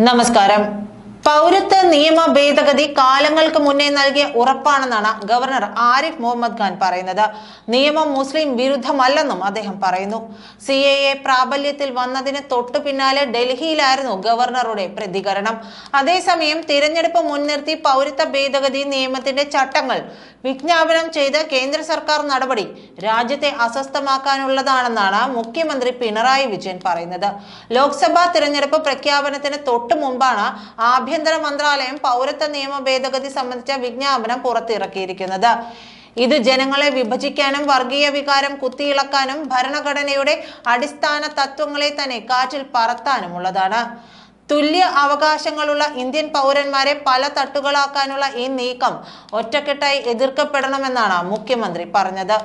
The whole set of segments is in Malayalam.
നമസ്കാരം പൗരത്വ നിയമ ഭേദഗതി കാലങ്ങൾക്ക് മുന്നേ നൽകിയ ഉറപ്പാണെന്നാണ് ഗവർണർ ആരിഫ് മുഹമ്മദ് ഖാൻ പറയുന്നത്. നിയമം മുസ്ലിം വിരുദ്ധമല്ലെന്നും അദ്ദേഹം പറയുന്നു. സി എ എ പ്രാബല്യത്തിൽ വന്നതിന് തൊട്ടു പിന്നാലെ ഡൽഹിയിലായിരുന്നു ഗവർണറുടെ പ്രതികരണം. അതേസമയം തിരഞ്ഞെടുപ്പ് മുൻനിർത്തി പൗരത്വ ഭേദഗതി നിയമത്തിന്റെ ചട്ടങ്ങൾ വിജ്ഞാപനം ചെയ്ത് കേന്ദ്ര സർക്കാർ നടപടി രാജ്യത്തെ അസ്വസ്ഥമാക്കാനുള്ളതാണെന്നാണ് മുഖ്യമന്ത്രി പിണറായി വിജയൻ പറയുന്നത്. ലോക്സഭാ തിരഞ്ഞെടുപ്പ് പ്രഖ്യാപനത്തിന് തൊട്ടു മുമ്പാണ് ആഭ്യന്തര മന്ത്രാലയം പൗരത്വ നിയമ ഭേദഗതി സംബന്ധിച്ച വിജ്ഞാപനം പുറത്തിറക്കിയിരിക്കുന്നത്. ഇത് ജനങ്ങളെ വിഭജിക്കാനും വർഗീയ വികാരം കുത്തിയിളക്കാനും ഭരണഘടനയുടെ അടിസ്ഥാന തത്വങ്ങളെ തന്നെ കാറ്റിൽ പറത്താനുമുള്ളതാണ്. തുല്യ അവകാശങ്ങളുള്ള ഇന്ത്യൻ പൗരന്മാരെ പല തട്ടുകളാക്കാനുള്ള ഈ നീക്കം ഒറ്റക്കെട്ടായി എതിർക്കപ്പെടണമെന്നാണ് മുഖ്യമന്ത്രി പറഞ്ഞത്.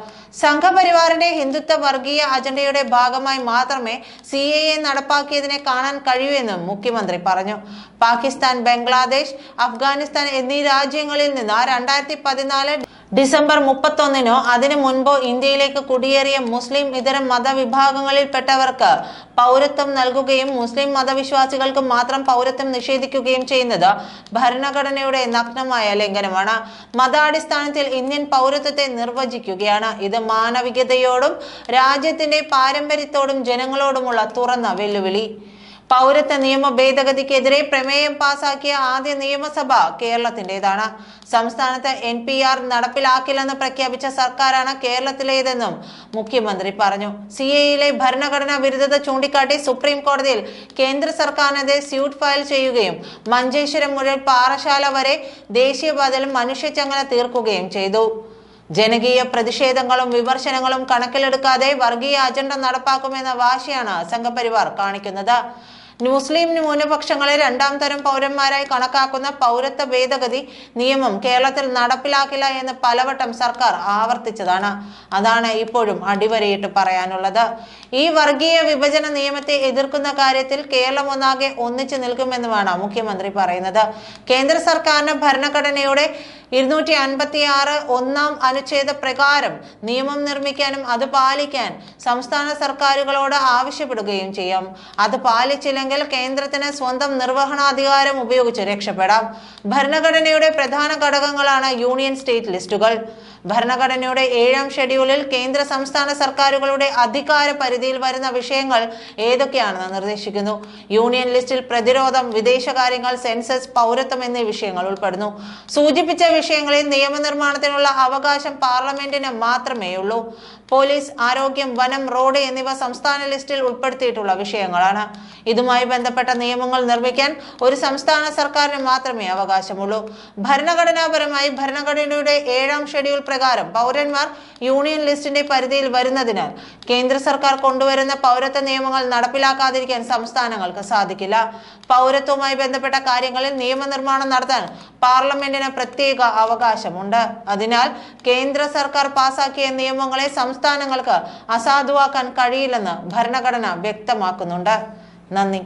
സംഘപരിവാറിന്റെ ഹിന്ദുത്വ വർഗീയ അജണ്ടയുടെ ഭാഗമായി മാത്രമേ സി എ എ നടപ്പാക്കിയതിനെ കാണാൻ കഴിയൂ എന്നും മുഖ്യമന്ത്രി പറഞ്ഞു. പാകിസ്ഥാൻ ബംഗ്ലാദേശ് അഫ്ഗാനിസ്ഥാൻ എന്നീ രാജ്യങ്ങളിൽ നിന്ന് രണ്ടായിരത്തി പതിനാല് ഡിസംബർ മുപ്പത്തൊന്നിനോ അതിനു മുൻപോ ഇന്ത്യയിലേക്ക് കുടിയേറിയ മുസ്ലിം ഇതര മതവിഭാഗങ്ങളിൽപ്പെട്ടവർക്ക് പൗരത്വം നൽകുകയും മുസ്ലിം മതവിശ്വാസികൾക്ക് മാത്രം പൗരത്വം നിഷേധിക്കുകയും ചെയ്യുന്നത് ഭരണഘടനയുടെ നഗ്നമായ ലംഘനമാണ്. മതാടിസ്ഥാനത്തിൽ ഇന്ത്യൻ പൗരത്വത്തെ നിർവചിക്കുകയാണ്. ഇത് മാനവികതയോടും രാജ്യത്തിന്റെ പാരമ്പര്യത്തോടും ജനങ്ങളോടുമുള്ള തുറന്ന വെല്ലുവിളി. പൗരത്വ നിയമ ഭേദഗതിക്കെതിരെ പ്രമേയം പാസാക്കിയ ആദ്യ നിയമസഭ കേരളത്തിന്റേതാണ്. സംസ്ഥാനത്ത് എൻ പി ആർ നടപ്പിലാക്കില്ലെന്ന് പ്രഖ്യാപിച്ച സർക്കാരാണ് കേരളത്തിലേതെന്നും മുഖ്യമന്ത്രി പറഞ്ഞു. സി എയിലെ ഭരണഘടനാ വിരുദ്ധത ചൂണ്ടിക്കാട്ടി സുപ്രീം കോടതിയിൽ കേന്ദ്ര സർക്കാരിനെതിരെ സ്യൂട്ട് ഫയൽ ചെയ്യുകയും മഞ്ചേശ്വരം മുതൽ പാറശാല വരെ ദേശീയപാതയിൽ മനുഷ്യച്ചങ്ങല തീർക്കുകയും ചെയ്തു. ജനകീയ പ്രതിഷേധങ്ങളും വിമർശനങ്ങളും കണക്കിലെടുക്കാതെ വർഗീയ അജണ്ട നടപ്പാക്കുമെന്ന വാശിയാണ് സംഘപരിവാർ കാണിക്കുന്നത്. മുസ്ലിം ന്യൂനപക്ഷങ്ങളെ രണ്ടാം തരം പൗരന്മാരായി കണക്കാക്കുന്ന പൗരത്വ ഭേദഗതി നിയമം കേരളത്തിൽ നടപ്പിലാക്കില്ല എന്ന് പലവട്ടം സർക്കാർ ആവർത്തിച്ചതാണ്. അതാണ് ഇപ്പോഴും അടിവരയിട്ട് പറയാനുള്ളത്. ഈ വർഗീയ വിഭജന നിയമത്തെ എതിർക്കുന്ന കാര്യത്തിൽ കേരളം ഒന്നാകെ ഒന്നിച്ചു നിൽക്കുമെന്നുമാണ് മുഖ്യമന്ത്രി പറയുന്നത്. കേന്ദ്ര സർക്കാരിന് ഭരണഘടനയുടെ ഇരുന്നൂറ്റി അൻപത്തി ആറ് ഒന്നാം അനുച്ഛേദ പ്രകാരം നിയമം നിർമ്മിക്കാനും അത് പാലിക്കാൻ സംസ്ഥാന സർക്കാരുകളോട് ആവശ്യപ്പെടുകയും ചെയ്യാം. അത് പാലിച്ചില്ലെങ്കിൽ കേന്ദ്രത്തിന് സ്വന്തം നിർവഹണാധികാരം ഉപയോഗിച്ച് രക്ഷപ്പെടാം. ഭരണഘടനയുടെ പ്രധാന ഘടകങ്ങളാണ് യൂണിയൻ സ്റ്റേറ്റ് ലിസ്റ്റുകൾ. ഭരണഘടനയുടെ ഏഴാം ഷെഡ്യൂളിൽ കേന്ദ്ര സംസ്ഥാന സർക്കാരുകളുടെ അധികാര പരിധിയിൽ വരുന്ന വിഷയങ്ങൾ ഏതൊക്കെയാണെന്ന് നിർദ്ദേശിക്കുന്നു. യൂണിയൻ ലിസ്റ്റിൽ പ്രതിരോധം വിദേശകാര്യങ്ങൾ സെൻസസ് പൗരത്വം എന്നീ വിഷയങ്ങൾ ഉൾപ്പെടുന്നു. സൂചിപ്പിച്ച വിഷയങ്ങളിൽ നിയമനിർമ്മാണത്തിനുള്ള അവകാശം പാർലമെന്റിന് മാത്രമേ ഉള്ളൂ. പോലീസ് ആരോഗ്യം വനം റോഡ് എന്നിവ സംസ്ഥാന ലിസ്റ്റിൽ ഉൾപ്പെടുത്തിയിട്ടുള്ള വിഷയങ്ങളാണ്. ഇതുമായി ബന്ധപ്പെട്ട നിയമങ്ങൾ നിർമ്മിക്കാൻ ഒരു സംസ്ഥാന സർക്കാരിന് മാത്രമേ അവകാശമുള്ളൂ. ഭരണഘടനാപരമായി ഭരണഘടനയുടെ ഏഴാം ഷെഡ്യൂൾ പ്രകാരം പൗരന്മാർ യൂണിയൻ ലിസ്റ്റിന്റെ പരിധിയിൽ വരുന്നതിനാൽ കേന്ദ്ര സർക്കാർ കൊണ്ടുവരുന്ന പൗരത്വ നിയമങ്ങൾ നടപ്പിലാക്കാതിരിക്കാൻ സംസ്ഥാനങ്ങൾക്ക് സാധിക്കില്ല. പൗരത്വവുമായി ബന്ധപ്പെട്ട കാര്യങ്ങളിൽ നിയമനിർമ്മാണം നടത്താൻ പാർലമെന്റിന് പ്രത്യേക അവകാശമുണ്ട്. അതിനാൽ കേന്ദ്ര സർക്കാർ പാസാക്കിയ നിയമങ്ങളെ സംസ്ഥാനങ്ങൾക്ക് അസാധുവാക്കാൻ കഴിയില്ലെന്ന് ഭരണഘടന വ്യക്തമാക്കുന്നുണ്ട്. നന്ദി.